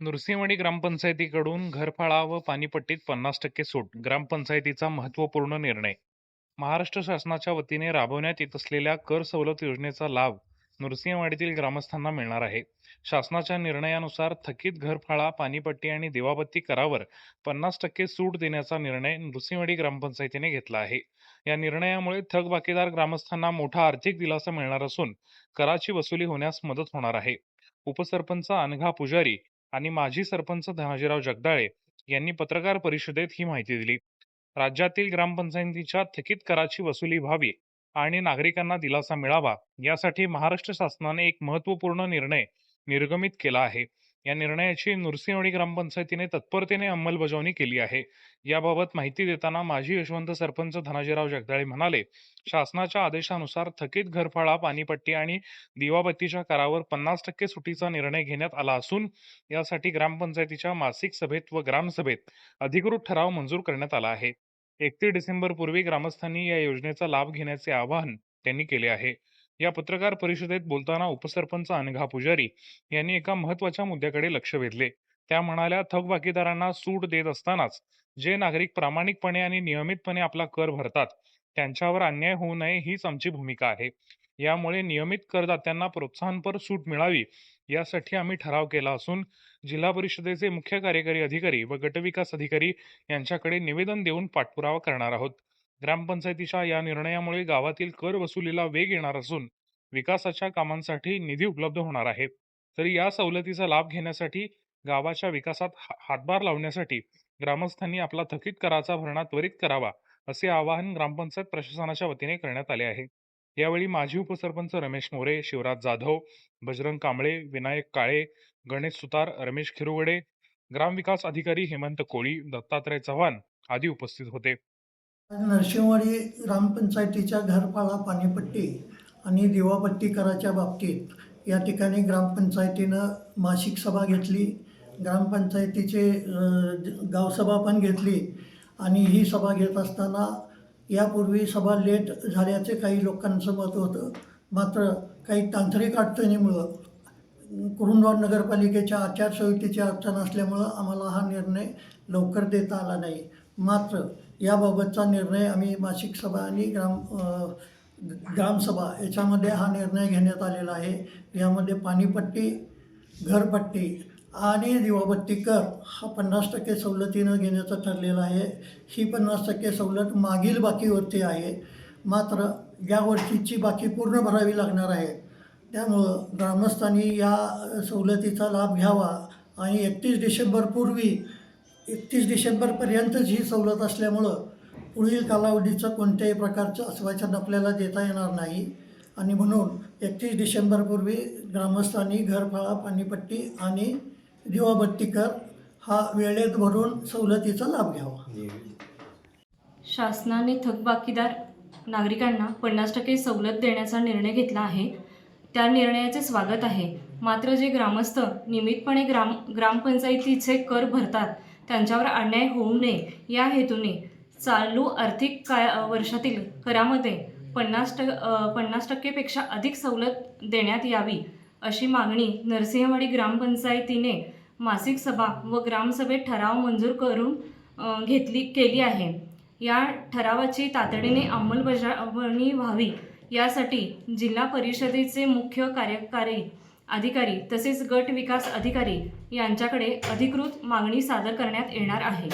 नृसिंहवाडी ग्रामपंचायतीकडून घरफाळा व पाणीपट्टीत पन्नास टक्के सूट ग्रामपंचायतीचा महत्त्वपूर्ण निर्णय. महाराष्ट्र शासनाच्या वतीने राबवण्यात येत असलेल्या कर सवलत योजनेचा लाभ नृसिंहवाडीतील ग्रामस्थांना मिळणार आहे. शासनाच्या निर्णयानुसार थकीत घरफाळा पाणीपट्टी आणि दिवाबत्ती करावर पन्नास टक्के सूट देण्याचा निर्णय नृसिंहवाडी ग्रामपंचायतीने घेतला आहे. या निर्णयामुळे थकबाकीदार ग्रामस्थांना मोठा आर्थिक दिलासा मिळणार असून कराची वसुली होण्यास मदत होणार आहे. उपसरपंच अनघा पुजारी आणि माजी सरपंच धनाजीराव जगदाळे यांनी पत्रकार परिषदेत ही माहिती दिली. राज्यातील ग्रामपंचायतीच्या थकीत कराची वसुली व्हावी आणि नागरिकांना दिलासा मिळावा यासाठी महाराष्ट्र शासनाने एक महत्त्वपूर्ण निर्णय निर्गमित केला आहे. या निर्णयाची नृसिंहवाडी ग्रामपंचायतीने तत्परतेने अंमलबजावणी केली आहे. याबाबत माहिती देताना माजी यशवंत सरपंच धनाजीराव जगदाळे म्हणाले शासनाच्या आदेशानुसार थकीत घरफाळा पाणीपट्टी आणि दिवाबत्तीच्या करावर पन्नास टक्के सुटीचा निर्णय घेण्यात आला असून यासाठी ग्रामपंचायतीच्या मासिक सभेत व ग्रामसभेत अधिकृत ठराव मंजूर करण्यात आला आहे. एकतीस डिसेंबर पूर्वी ग्रामस्थांनी या योजनेचा लाभ घेण्याचे आवाहन त्यांनी केले आहे. या पत्रकार परिषदेत बोलताना उपसरपंच अनघा पुजारी यांनी एका महत्त्वाच्या मुद्द्याकडे लक्ष वेधले. त्या म्हणाल्या थकबाकीदारांना सूट देत असतानाच जे नागरिक प्रामाणिकपणे आणि नियमितपणे आपला कर भरतात त्यांच्यावर अन्याय होऊ नये हीच आमची भूमिका आहे. यामुळे नियमित करदात्यांना प्रोत्साहनपर सूट मिळावी यासाठी आम्ही ठराव केला असून जिल्हा परिषदेचे मुख्य कार्यकारी अधिकारी व गटविकास अधिकारी यांच्याकडे निवेदन देऊन पाठपुरावा करणार आहोत. ग्रामपंचायतीच्या या निर्णयामुळे गावातील कर वसुलीला वेग येणार असून विकासाच्या कामांसाठी निधी उपलब्ध होणार आहे. तरी या सवलतीचा लाभ घेण्यासाठी गावाच्या विकासात हा- हातभार लावण्यासाठी ग्रामस्थांनी आपला थकीत कराचा भरणा त्वरित करावा असे आवाहन ग्रामपंचायत प्रशासनाच्या वतीने करण्यात आले आहे. यावेळी माजी उपसरपंच रमेश मोरे शिवराज जाधव बजरंग कांबळे विनायक काळे गणेश सुतार रमेश खिरुगडे ग्रामविकास अधिकारी हेमंत कोळी दत्तात्रय चव्हाण आदी उपस्थित होते. नरसिंहवाडी ग्रामपंचायतीच्या घरपाळा पाणीपट्टी आणि दिवापट्टी कराच्या बाबतीत या ठिकाणी ग्रामपंचायतीनं मासिक सभा घेतली. ग्रामपंचायतीचे गावसभा पण घेतली आणि ही सभा घेत असताना यापूर्वी सभा लेट झाल्याचे काही लोकांचं मत होतं. मात्र काही तांत्रिक अडचणीमुळं कुरुंदवाड नगरपालिकेच्या आचारसंहितेची अडचण असल्यामुळं आम्हाला हा निर्णय लवकर देता आला नाही. मात्र याबाबतचा निर्णय आम्ही मासिक सभा आणि ग्राम ग्रामसभा याच्यामध्ये हा निर्णय घेण्यात आलेला आहे. यामध्ये पाणीपट्टी घरपट्टी आणि दिवाबत्ती कर हा पन्नास टक्के सवलतीनं घेण्याचं ठरलेलं आहे. ही पन्नास टक्के सवलत मागील बाकीवरती आहे. मात्र या वर्षीची बाकी पूर्ण भरावी लागणार आहे. त्यामुळं ग्रामस्थांनी या सवलतीचा लाभ घ्यावा आणि एकतीस डिसेंबरपूर्वी एकतीस डिसेंबरपर्यंतच ही सवलत असल्यामुळं पुढील कालावधीचं कोणत्याही प्रकारचं आश्वासन आपल्याला देता येणार नाही. आणि म्हणून एकतीस डिसेंबरपूर्वी ग्रामस्थांनी घरफळा पाणीपट्टी आणि दिवाबत्ती कर हा वेळेत भरून सवलतीचा लाभ घ्यावा. शासनाने थकबाकीदार नागरिकांना पन्नास टक्के सवलत देण्याचा निर्णय घेतला आहे. त्या निर्णयाचे स्वागत आहे. मात्र जे ग्रामस्थ नियमितपणे ग्राम ग्रामपंचायतीचे कर भरतात त्यांच्यावर अन्याय होऊ नये. या हेतूने चालू आर्थिक का वर्षातील करामध्ये पन्नास ट पन्नास टक्केपेक्षा अधिक सवलत देण्यात यावी अशी मागणी नरसिंहवाडी ग्रामपंचायतीने मासिक सभा व ग्रामसभेत ठराव मंजूर करून घेतली केली आहे. या ठरावाची तातडीने अंमलबजावणी व्हावी. यासाठी जिल्हा परिषदेचे मुख्य कार्यकारी अधिकारी तसेच गट विकास अधिकारी यांच्याकडे अधिकृत मागणी सादर करण्यात येणार आहे.